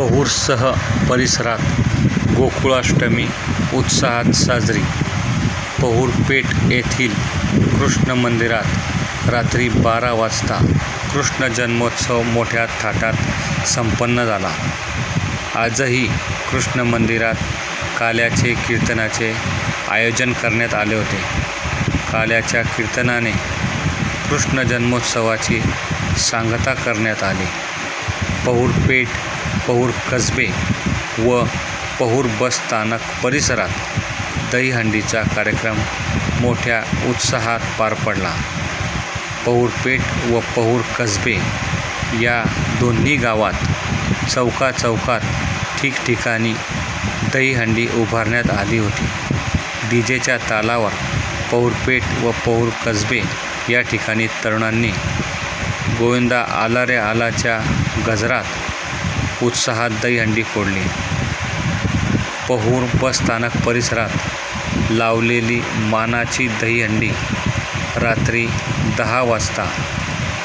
पहूरसह परिसरात गोकुळाष्टमी उत्साहात साजरी. पहूरपेठ येथील कृष्ण मंदिरात रात्री बारा वाजता कृष्ण जन्मोत्सव मोठ्या थाटात संपन्न झाला. आजही कृष्ण मंदिरात काल्याचे कीर्तनाचे आयोजन करण्यात आले होते. काल्याच्या कीर्तनाने कृष्ण जन्मोत्सवाची सांगता करण्यात आली. पहूरपेठ पहूर कसबे व पहूर बस स्थानक परिसरात दहीहंडीचा कार्यक्रम मोठ्या उत्साहात पार पडला. पहूर पेठ व पहूर कसबे या दोन्ही गावात चौका चौकात ठिकठिकाणी दहीहंडी उभारण्यात आली होती. डी जेच्या तालावर पहूर पेठ व पहूर कसबे या ठिकाणी तरुणांनी गोविंदा आला रे आलाच्या गजरात उत्साहात दहीहंडी फोडली. पहूर बस स्थानक परिसरात लावलेली मानाची दहीहंडी रात्री दहा वाजता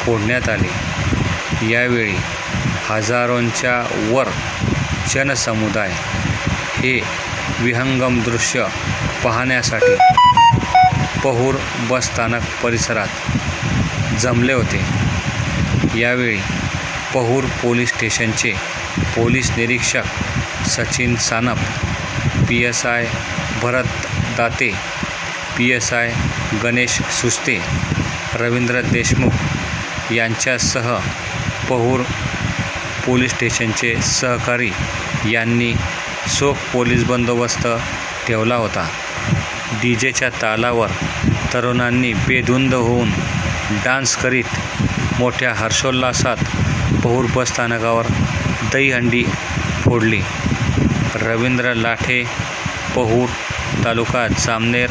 फोडण्यात आली. यावेळी हजारोंच्या वर जनसमुदाय हे विहंगम दृश्य पाहण्यासाठी पहूर बस स्थानक परिसरात जमले होते. यावेळी पहूर पोलीस स्टेशनचे पोलीस निरीक्षक Sachin Sanap P S I Bharat Date P S I Ganesh Suste Ravindra Deshmukh यांच्यासह पहूर पोलीस स्टेशनचे सहकारी यांनी चोख पोलीस बंदोबस्त ठेवला होता. डी जेच्या तालावर तरुणांनी बेधुंद होऊन डान्स करीत मोठ्या हर्षोल्लासात पहूर बस स्थानकावर दहीहंडी फोडली. रवींद्र लाठे पहूर तालुका जामनेर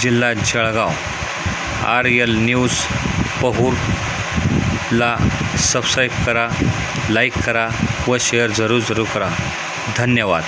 जिल्हा जळगाव. आर यल न्यूज पहूरला सबस्क्राईब करा लाईक करा व शेअर जरूर जरूर करा. धन्यवाद.